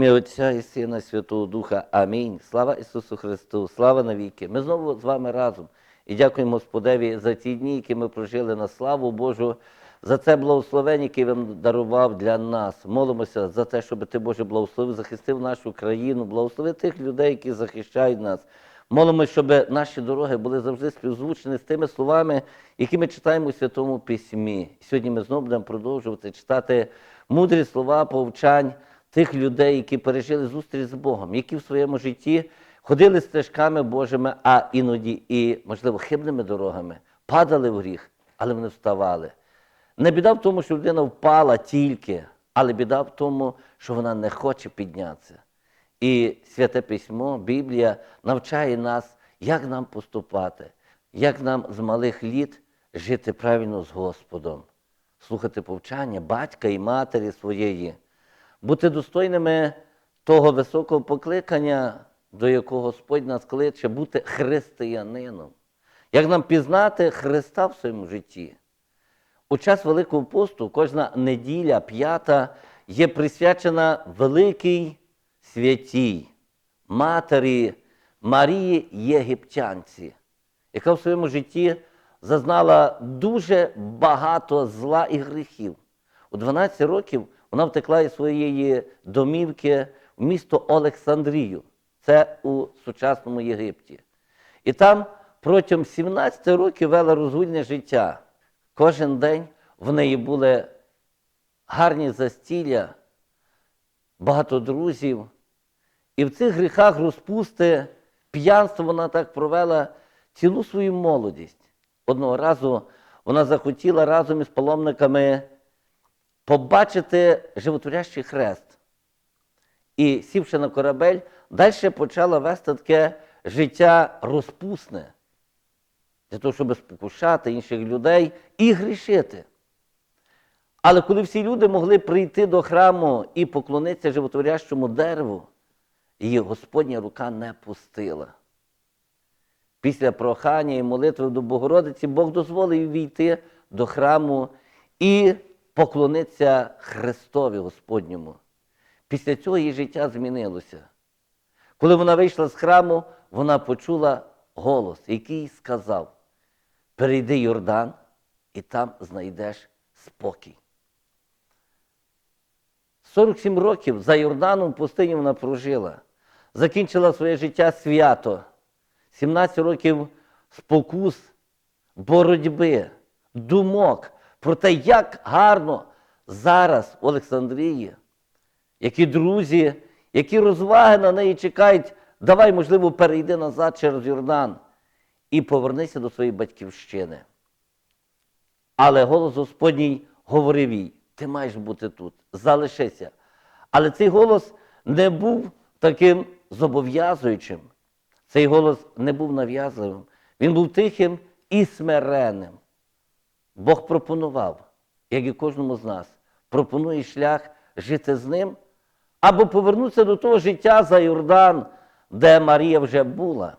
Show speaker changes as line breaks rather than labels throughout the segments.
ім'я Отця і Сина, Святого Духа. Амінь. Слава Ісусу Христу, слава навіки. Ми знову з вами разом. І дякуємо Господеві за ті дні, які ми прожили на славу Божу, за це благословення, яке Він дарував для нас. Молимося за те, щоб Ти, Боже, благословив, захистив нашу країну, благослови тих людей, які захищають нас. Молимося, щоб наші дороги були завжди співзвучені з тими словами, які ми читаємо у Святому Письмі. Сьогодні ми знову будемо продовжувати читати мудрі слова повчань тих людей, які пережили зустріч з Богом, які в своєму житті ходили стежками Божими, а іноді і, можливо, хибними дорогами, падали в гріх, але вони вставали. Не біда в тому, що людина впала тільки, але біда в тому, що вона не хоче піднятися. І Святе Письмо, Біблія навчає нас, як нам поступати, як нам з малих літ жити правильно з Господом, слухати повчання батька і матері своєї, бути достойними того високого покликання, до якого Господь нас кличе, бути християнином. Як нам пізнати Христа в своєму житті? У час Великого посту кожна неділя, п'ята, є присвячена великій святій матері Марії Єгиптянці, яка в своєму житті зазнала дуже багато зла і гріхів. У 12 років вона втекла із своєї домівки в місто Олександрію, це у сучасному Єгипті. І там протягом 17 років вела розгульне життя. Кожен день в неї були гарні застілля, багато друзів. І в цих гріхах розпусти, п'янство вона так провела цілу свою молодість. Одного разу вона захотіла разом із паломниками побачити животворящий хрест. І, сівши на корабель, далі почала вести таке життя розпусне, для того, щоб спокушати інших людей і грішити. Але коли всі люди могли прийти до храму і поклонитися животворящому дереву, її Господня рука не пустила. Після прохання і молитви до Богородиці Бог дозволив війти до храму і поклонитися Христові Господньому. Після цього її життя змінилося. Коли вона вийшла з храму, вона почула голос, який сказав: перейди Йордан, і там знайдеш спокій. 47 років за Йорданом в пустині вона прожила, закінчила своє життя свято, 17 років спокус, боротьби, думок про те, як гарно зараз в Олександрії, які друзі, які розваги на неї чекають, давай, можливо, перейди назад через Йордан і повернися до своєї батьківщини. Але голос Господній говорив їй, ти маєш бути тут, залишися. Але цей голос не був таким зобов'язуючим. Цей голос не був нав'язливим. Він був тихим і смиренним. Бог пропонував, як і кожному з нас, пропонує шлях жити з ним або повернутися до того життя за Йордан, де Марія вже була.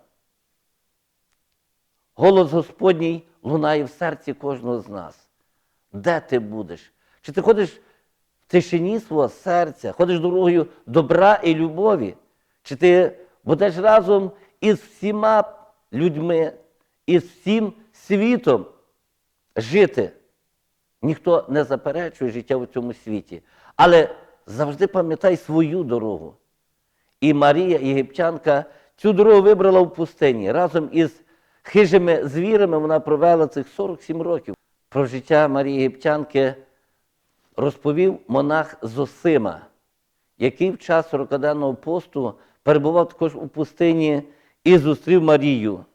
Голос Господній лунає в серці кожного з нас. Де ти будеш? Чи ти ходиш в тишині свого серця, ходиш дорогою добра і любові? Чи ти будеш разом із всіма людьми, із всім світом жити? Ніхто не заперечує життя в цьому світі. Але завжди пам'ятай свою дорогу. І Марія, єгиптянка, цю дорогу вибрала в пустині. Разом із хижими звірами вона провела цих 47 років. Про життя Марії Єгиптянки розповів монах Зосима, який в час 40-денного посту перебував також у пустині і зустрів Марію.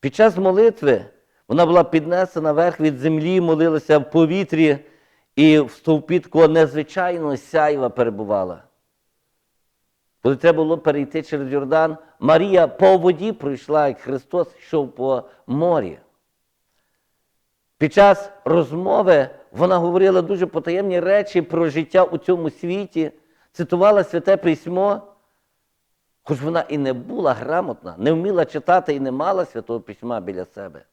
Під час молитви вона була піднесена вверх від землі, молилася в повітрі і в стовпі такого незвичайного сяйва перебувала. Коли треба було перейти через Йордан, Марія по воді пройшла, як Христос йшов по морі. Під час розмови вона говорила дуже потаємні речі про життя у цьому світі, цитувала Святе Письмо, хоч вона і не була грамотна, не вміла читати і не мала Святого Письма біля себе.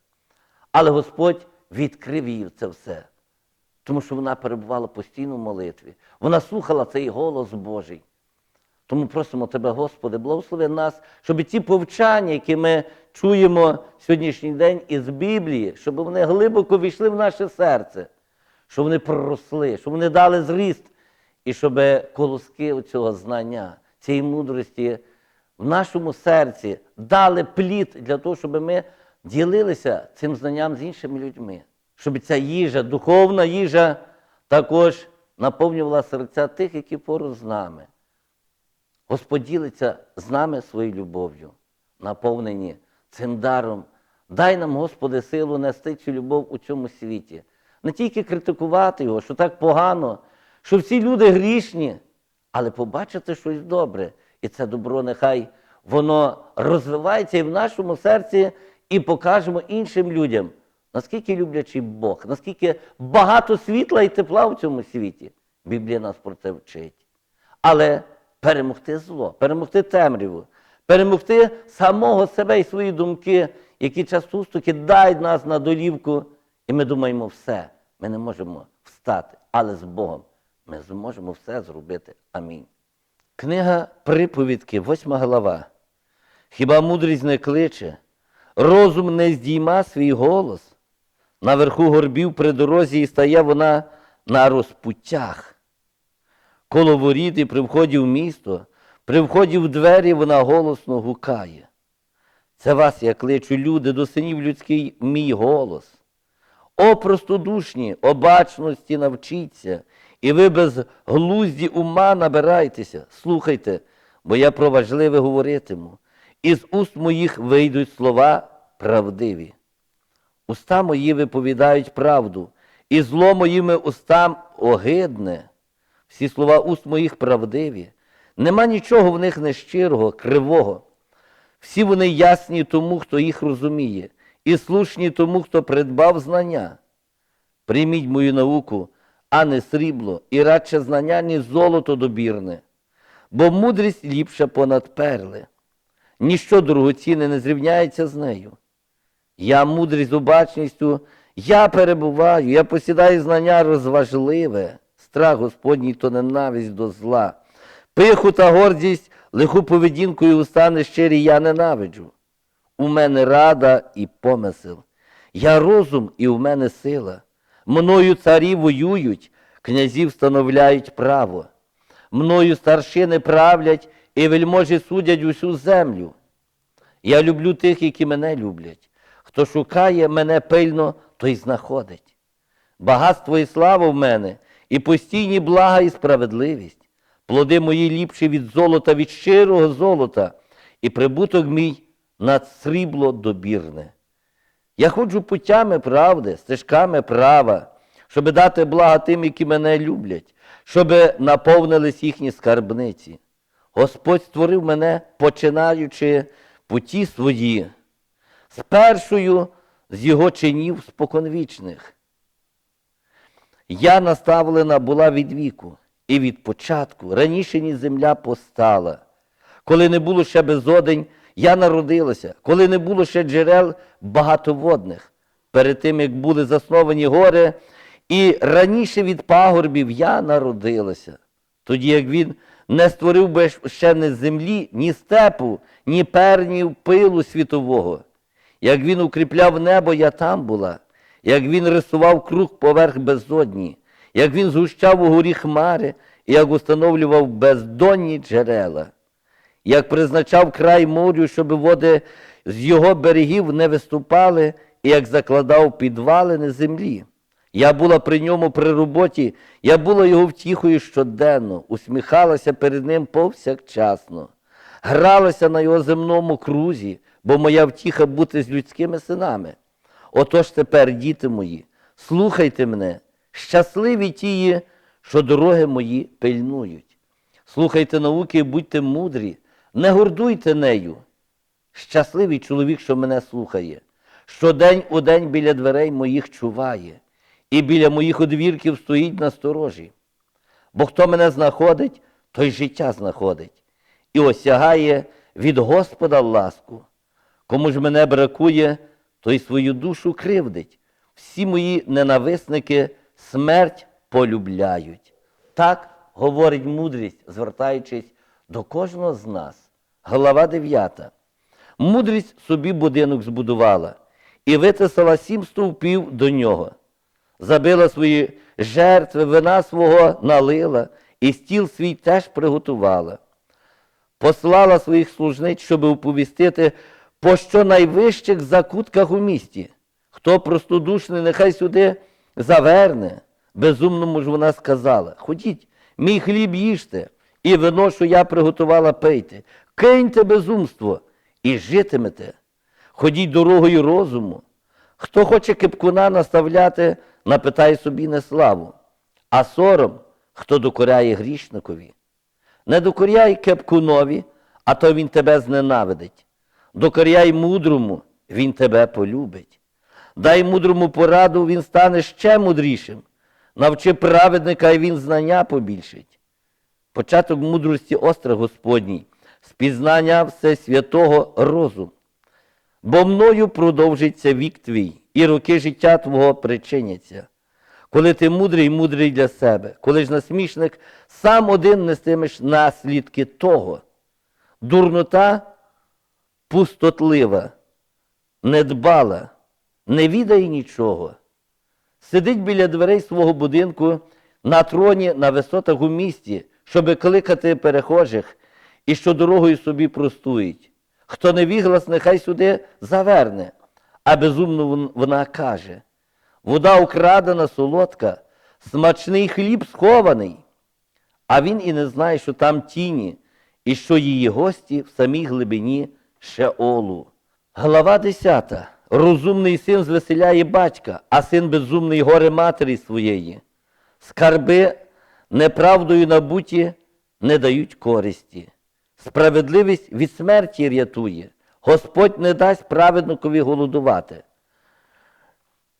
Але Господь відкрив їй це все. Тому що вона перебувала постійно в молитві. Вона слухала цей голос Божий. Тому просимо Тебе, Господи, благослови нас, щоб ті повчання, які ми чуємо сьогоднішній день із Біблії, щоб вони глибоко війшли в наше серце, щоб вони проросли, щоб вони дали зріст, і щоб колоски цього знання, цієї мудрості в нашому серці дали плід для того, щоб ми ділилися цим знанням з іншими людьми, щоб ця їжа, духовна їжа, також наповнювала серця тих, які поруч з нами. Господь ділиться з нами своєю любов'ю, наповнені цим даром. Дай нам, Господи, силу нести цю любов у цьому світі. Не тільки критикувати його, що так погано, що всі люди грішні, але побачити щось добре. І це добро нехай воно розвивається і в нашому серці, і покажемо іншим людям, наскільки люблячий Бог, наскільки багато світла і тепла в цьому світі. Біблія нас про це вчить. Але перемогти зло, перемогти темряву, перемогти самого себе і свої думки, які часто кидають нас на долівку, і ми думаємо, все, ми не можемо встати, але з Богом ми зможемо все зробити. Амінь. Книга приповідки, восьма глава. Хіба мудрість не кличе, розум не здійма свій голос. Наверху горбів при дорозі і стає вона на розпуттях. Коло воріт і при вході в місто, при вході в двері вона голосно гукає. Це вас я кличу, люди, до синів людський мій голос. О, простодушні, обачності навчіться, і ви без глузді ума набирайтеся. Слухайте, бо я про важливе говоритиму. Із уст моїх вийдуть слова правдиві. Уста мої виповідають правду, і зло моїми устам огидне. Всі слова уст моїх правдиві. Нема нічого в них нещирого, кривого. Всі вони ясні тому, хто їх розуміє, і слушні тому, хто придбав знання. Прийміть мою науку, а не срібло, і радше знання, ні золото добірне, бо мудрість ліпша понад перли. Ніщо дорогоцінне не зрівняється з нею. Я мудрість з обачністю, я перебуваю, я посідаю знання розважливе, страх Господній то ненависть до зла. Пиху та гордість, лиху поведінку і уста нещирі я ненавиджу. У мене рада і помисел. Я розум і в мене сила. Мною царі воюють, князі встановляють право. Мною старшини правлять і вельможі судять усю землю. Я люблю тих, які мене люблять. Хто шукає мене пильно, той знаходить. Багатство і слава в мене, і постійні блага і справедливість. Плоди мої ліпші від золота, від щирого золота, і прибуток мій над срібло добірне. Я ходжу путями правди, стежками права, щоб дати блага тим, які мене люблять, щоб наповнились їхні скарбниці. Господь створив мене, починаючи путі свої, з першою з його чинів споконвічних. Я наставлена була від віку і від початку, раніше ніж земля постала. Коли не було ще безодень, я народилася, коли не було ще джерел багатоводних, перед тим, як були засновані гори, і раніше від пагорбів я народилася. Тоді як він не створив би ще ні землі, ні степу, ні пернів пилу світового. Як він укріпляв небо, я там була, як він рисував круг поверх безодні, як він згущав у горі хмари, і як установлював бездонні джерела, як призначав край морю, щоб води з його берегів не виступали, і як закладав підвалини землі. Я була при ньому при роботі, я була його втіхою щоденно, усміхалася перед ним повсякчасно, гралася на його земному крузі, бо моя втіха бути з людськими синами. Отож тепер, діти мої, слухайте мене, щасливі тії, що дороги мої пильнують. Слухайте науки і будьте мудрі, не гордуйте нею. Щасливий чоловік, що мене слухає, що день у день біля дверей моїх чуває, і біля моїх одвірків стоїть на сторожі. Бо хто мене знаходить, той життя знаходить, і осягає від Господа ласку. Кому ж мене бракує, той свою душу кривдить. Всі мої ненависники смерть полюбляють. Так говорить мудрість, звертаючись до кожного з нас. Глава 9. Мудрість собі будинок збудувала і витисала сім стовпів до нього. Забила свої жертви, вина свого налила, і стіл свій теж приготувала. Послала своїх служниць, щоб оповістити по що найвищих закутках у місті. Хто простодушний, нехай сюди заверне. Безумному ж вона сказала: Ходіть, мій хліб їжте, і вино, що я приготувала, пийте, киньте безумство і житимете. Ходіть дорогою розуму. Хто хоче кипкуна наставляти, напитає собі неславу, а сором, хто докоряє грішникові. Не докоряй кепкунові, а то він тебе зненавидить. Докоряй мудрому, він тебе полюбить. Дай мудрому пораду, він стане ще мудрішим. Навчи праведника, і він знання побільшить. Початок мудрості острах Господній, спізнання все святого розум. Бо мною продовжиться вік твій, і роки життя твого причиняться. Коли ти мудрий, мудрий для себе, коли ж насмішник, сам один нестимеш наслідки того. Дурнота пустотлива, недбала, не відає нічого. Сидить біля дверей свого будинку на троні на висотах у місті, щоби кликати перехожих, і що дорогою собі простують. Хто не віглас, нехай сюди заверне, а безумно вона каже. Вода украдена, солодка, смачний хліб схований. А він і не знає, що там тіні, і що її гості в самій глибині Шеолу. Глава 10. Розумний син звеселяє батька, а син безумний горе матері своєї. Скарби неправдою набуті не дають користі. Справедливість від смерті рятує. Господь не дасть праведникові голодувати.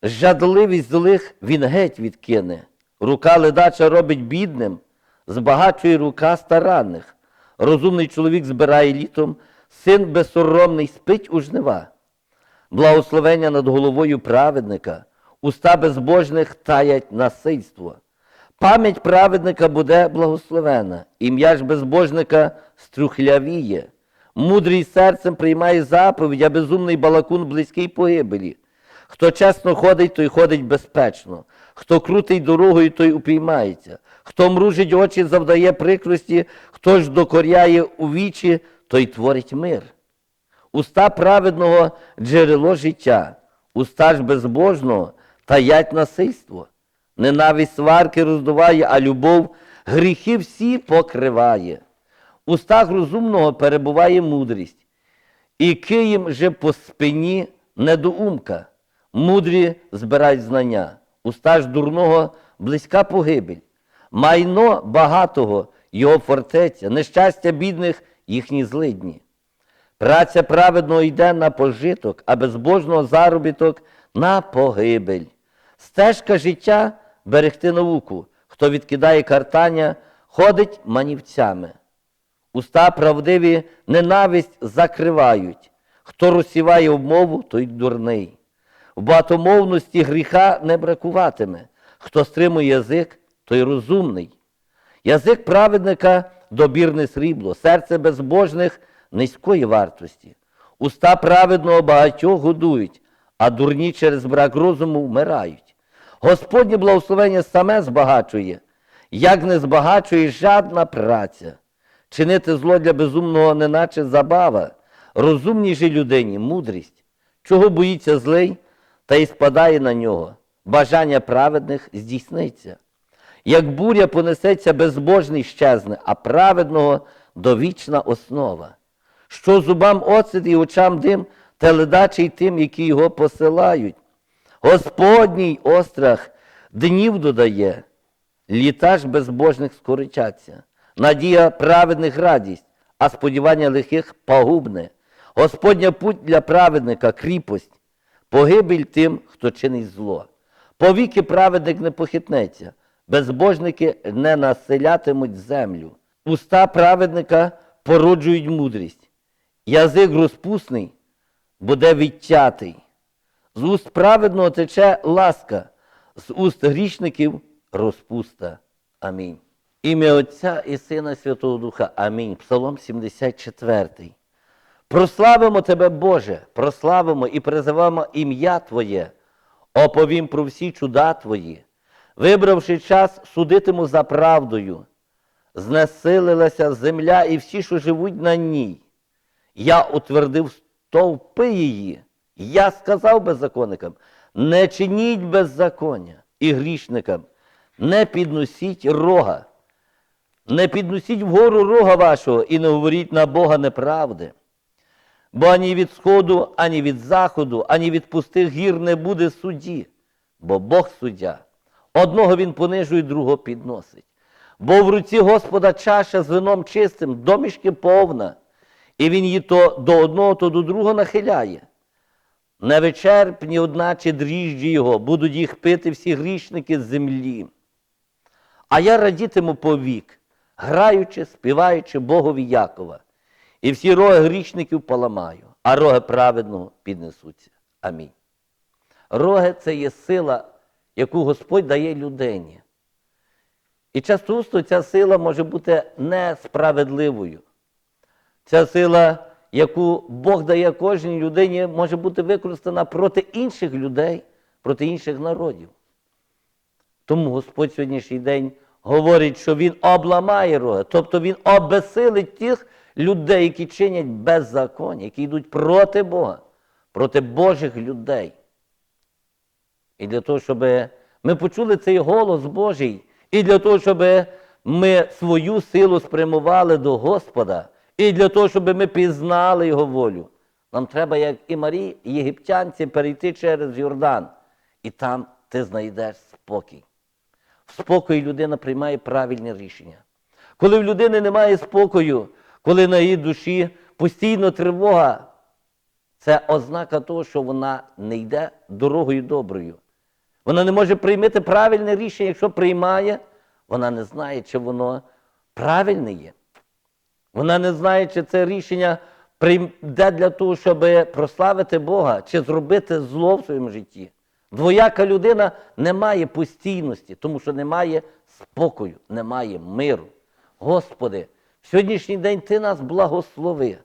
Жадливість злих він геть відкине. Рука ледача робить бідним, збагачує рука старанних. Розумний чоловік збирає літом, син безсоромний спить у жнива. Благословення над головою праведника, уста безбожних таять насильство. Пам'ять праведника буде благословена, ім'я ж безбожника струхлявіє. Мудрий серцем приймає заповідь, а безумний балакун близький погибелі. Хто чесно ходить, той ходить безпечно. Хто крутить дорогою, той упіймається. Хто мружить очі, завдає прикрості, хто ж докоряє у вічі, той творить мир. Уста праведного джерело життя, уста ж безбожного таять насильство. Ненависть сварки роздуває, а любов гріхи всі покриває. В устах розумного перебуває мудрість, і києм же по спині недоумка. Мудрі збирають знання, уста ж дурного близька погибель. Майно багатого його фортеця, нещастя бідних їхні злидні. Праця праведного йде на пожиток, а безбожного заробіток на погибель. Стежка життя берегти науку. Хто відкидає картання, ходить манівцями. Уста правдиві ненависть закривають. Хто розсіває обмову, той дурний. В багатомовності гріха не бракуватиме. Хто стримує язик, той розумний. Язик праведника добірне срібло, серце безбожних низької вартості. Уста праведного багатьох годують, а дурні через брак розуму вмирають. Господнє благословення саме збагачує, як не збагачує жадна праця. Чинити зло для безумного неначе забава, розумній же людині мудрість. Чого боїться злий, та й спадає на нього. Бажання праведних здійсниться. Як буря понесеться, безбожний щезне, а праведного довічна основа. Що зубам оцет і очам дим, те ледачий тим, які його посилають. Господній острах днів додає, літа ж безбожних скоричаться. Надія праведних радість, а сподівання лихих погубне. Господня путь для праведника кріпость, погибель тим, хто чинить зло. Повіки праведник не похитнеться, безбожники не населятимуть землю. Уста праведника породжують мудрість. Язик розпусний буде відтятий. З уст праведного тече ласка, з уст грішників розпуста. Амінь. Ім'я Отця і Сина Святого Духа. Амінь. Псалом 74. Прославимо Тебе, Боже, прославимо і призиваємо ім'я Твоє, оповім про всі чуда Твої, вибравши час, судитиму за правдою. Знесилилася земля і всі, що живуть на ній. Я утвердив стовпи її. Я сказав беззаконникам, не чиніть беззаконня і грішникам, не підносіть рога, не підносіть вгору рога вашого і не говоріть на Бога неправди. Бо ані від сходу, ані від заходу, ані від пустих гір не буде судді, бо Бог суддя. Одного він понижує, другого підносить. Бо в руці Господа чаша з вином чистим, домішки повна, і він її то до одного, то до другого нахиляє. Невичерпні, одначе дріжджі його, будуть їх пити всі грішники з землі. А я радітиму повік, граючи, співаючи Богові Якова, і всі роги грішників поламаю, а роги праведного піднесуться. Амінь. Роги це є сила, яку Господь дає людині. І часто ця сила може бути несправедливою. Ця сила, яку Бог дає кожній людині, може бути використана проти інших людей, проти інших народів. Тому Господь сьогоднішній день говорить, що Він обламає роги, тобто Він обесилить тих людей, які чинять беззаконня, які йдуть проти Бога, проти Божих людей. І для того, щоб ми почули цей голос Божий, і для того, щоб ми свою силу спрямували до Господа, і для того, щоб ми пізнали Його волю, нам треба, як і Марії, єгиптянці, перейти через Йордан, і там ти знайдеш спокій. В спокої людина приймає правильне рішення. Коли в людини немає спокою, коли на її душі постійно тривога, це ознака того, що вона не йде дорогою доброю. Вона не може приймати правильне рішення, якщо приймає, вона не знає, чи воно правильне є. Вона не знає, чи це рішення прийде для того, щоб прославити Бога, чи зробити зло в своєму житті. Двояка людина не має постійності, тому що немає спокою, немає миру. Господи, в сьогоднішній день Ти нас благослови.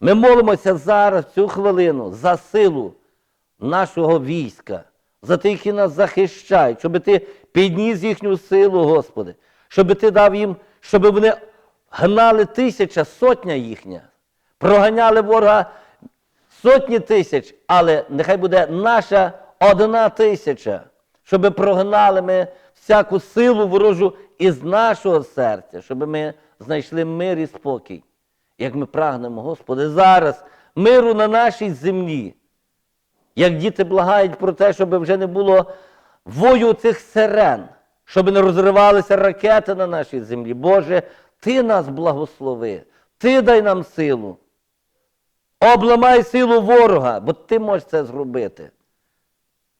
Ми молимося зараз, цю хвилину, за силу нашого війська, за тих, які нас захищають, щоб Ти підніс їхню силу, Господи, щоб Ти дав їм, щоб вони гнали тисяча, сотня їхня, проганяли ворога сотні тисяч, але нехай буде наша одна тисяча, щоб прогнали ми всяку силу ворожу із нашого серця, щоб ми знайшли мир і спокій. Як ми прагнемо, Господи, зараз миру на нашій землі. Як діти благають про те, щоб вже не було вою цих сирен, щоб не розривалися ракети на нашій землі. Боже, Ти нас благослови, Ти дай нам силу. Обламай силу ворога, бо ти можеш це зробити.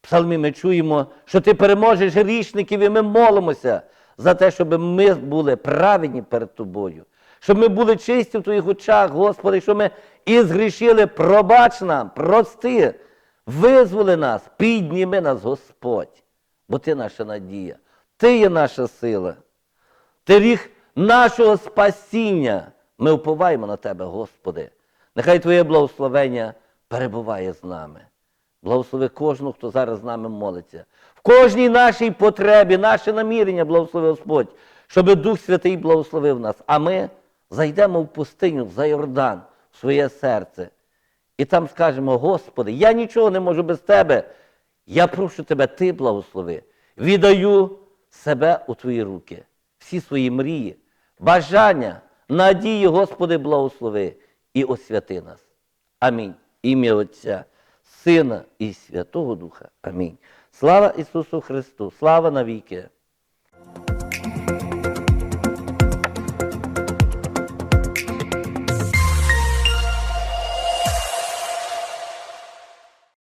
В псалмі ми чуємо, що ти переможеш грішників, і ми молимося за те, щоб ми були праведні перед тобою, щоб ми були чисті в твоїх очах, Господи, щоб ми і згрішили, пробач нам, прости, визволи нас, підніми нас, Господь, бо ти наша надія, ти є наша сила. Ти ріг нашого спасіння. Ми уповаємо на Тебе, Господи. Нехай Твоє благословення перебуває з нами. Благослови кожного, хто зараз з нами молиться. В кожній нашій потребі, наше намірення, благослови Господь, щоб Дух Святий благословив нас. А ми зайдемо в пустиню за Йордан, в своє серце. І там скажемо, Господи, я нічого не можу без Тебе. Я прошу Тебе, Ти благослови. Віддаю себе у Твої руки, всі свої мрії, бажання, надії, Господи, благослови і освяти нас. Амінь. Ім'я Отця, Сина і Святого Духа. Амінь. Слава Ісусу Христу, слава навіки.